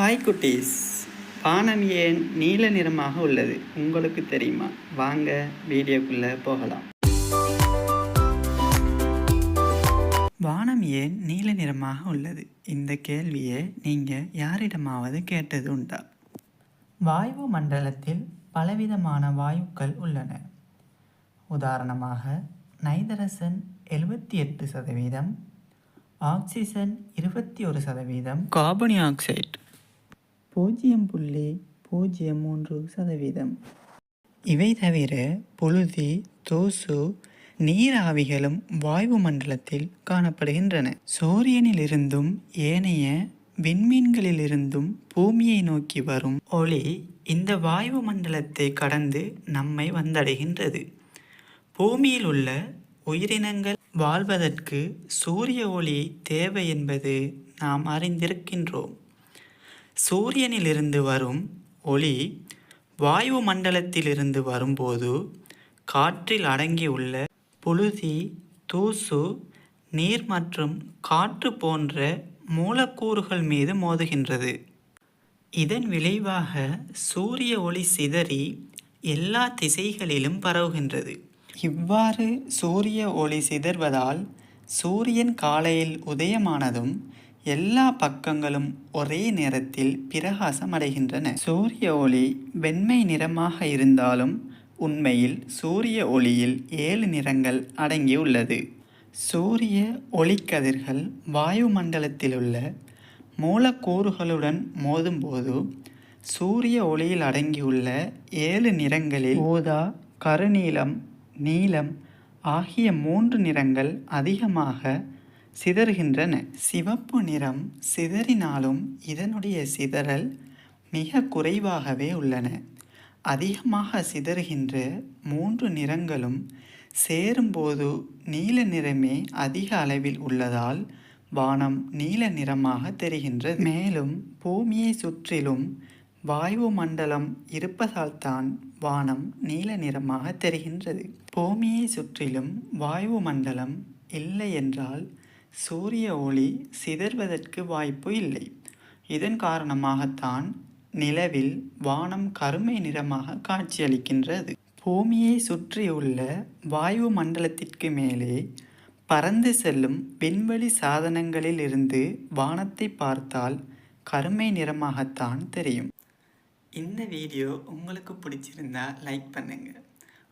Hi குட்டீஸ். வானம் ஏன் நீல நிறமாக உள்ளது? உங்களுக்கு தெரியுமா? வாங்க வீடியோக்குள்ளே போகலாம். வானம் ஏன் நீல நிறமாக உள்ளது? இந்த கேள்வியை நீங்கள் யாரிடமாவது கேட்டது உண்டா? வாயு மண்டலத்தில் பலவிதமான வாயுக்கள் உள்ளன. உதாரணமாக நைதரசன் எழுபத்தி எட்டு சதவீதம் ஆக்சிஜன் இருபத்தி ஒரு சதவீதம் கார்பன் ஆக்சைடு பூஜ்ஜியம் புள்ளி பூஜ்ஜியம் மூன்று சதவீதம். இவை தவிர புழுதி தூசு நீராவிகளும் வாயு மண்டலத்தில் காணப்படுகின்றன. சூரியனிலிருந்தும் ஏனைய விண்மீன்களிலிருந்தும் பூமியை நோக்கி வரும் ஒளி இந்த வாயு மண்டலத்தை கடந்து நம்மை வந்தடைகின்றது. பூமியில் உள்ள உயிரினங்கள் வாழ்வதற்கு சூரிய ஒளி தேவை என்பது நாம் அறிந்திருக்கின்றோம். சூரியனிலிருந்து வரும் ஒளி வாயு மண்டலத்திலிருந்து வரும்போது காற்றில் அடங்கியுள்ள புழுதி தூசு நீர் மற்றும் காற்று போன்ற மூலக்கூறுகள் மீது மோதுகின்றது. இதன் விளைவாக சூரிய ஒளி சிதறி எல்லா திசைகளிலும் பரவுகின்றது. இவ்வாறு சூரிய ஒளி சிதறுவதால் சூரியன் காலையில் உதயமானதும் எல்லா பக்கங்களும் ஒரே நேரத்தில் பிரகாசம் அடைகின்றன சூரிய ஒளி வெண்மை நிறமாக இருந்தாலும் உண்மையில் சூரிய ஒளியில் ஏழு நிறங்கள் அடங்கியுள்ளது சூரிய ஒளிக்கதிர்கள் வாயுமண்டலத்திலுள்ள மூலக்கூறுகளுடன் மோதும்போது சூரிய ஒளியில் அடங்கியுள்ள ஏழு நிறங்களில் ஊதா கருநீலம் நீலம் ஆகிய மூன்று நிறங்கள் அதிகமாக சிதறுகின்றன. சிவப்பு நிறம் சிதறினாலும் இதனுடைய சிதறல் மிக குறைவாகவே உள்ளன. அதிகமாக சிதறுகின்ற மூன்று நிறங்களும் சேரும்போது நீல நிறமே அதிக அளவில் உள்ளதால் வானம் நீல நிறமாக தெரிகின்றது. மேலும் பூமியை சுற்றிலும் வாயு மண்டலம் இருப்பதால் தான் வானம் நீல நிறமாக தெரிகின்றது. பூமியை சுற்றிலும் வாயு மண்டலம் இல்லை என்றால் சூரிய ஒளி சிதறுவதற்கு வாய்ப்பு இல்லை. இதன் காரணமாகத்தான் நிலவில் வானம் கருமை நிறமாக காட்சியளிக்கின்றது. பூமியை சுற்றியுள்ள வாயு மண்டலத்திற்கு மேலே பறந்து செல்லும் விண்வெளி சாதனங்களில் இருந்து வானத்தை பார்த்தால் கருமை நிறமாகத்தான் தெரியும். இந்த வீடியோ உங்களுக்கு பிடிச்சிருந்தா லைக் பண்ணுங்கள்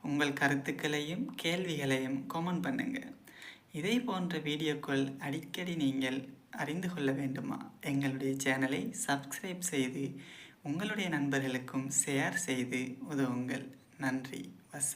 உங்கள் கருத்துக்களையும் கேள்விகளையும் கமெண்ட் பண்ணுங்கள் இதே போன்ற வீடியோக்கள் அடிக்கடி நீங்கள் அறிந்து கொள்ள வேண்டுமா? எங்களுடைய சேனலை சப்ஸ்கிரைப் செய்து உங்களுடைய நண்பர்களுக்கும் ஷேர் செய்து உதவுங்கள். நன்றி. வச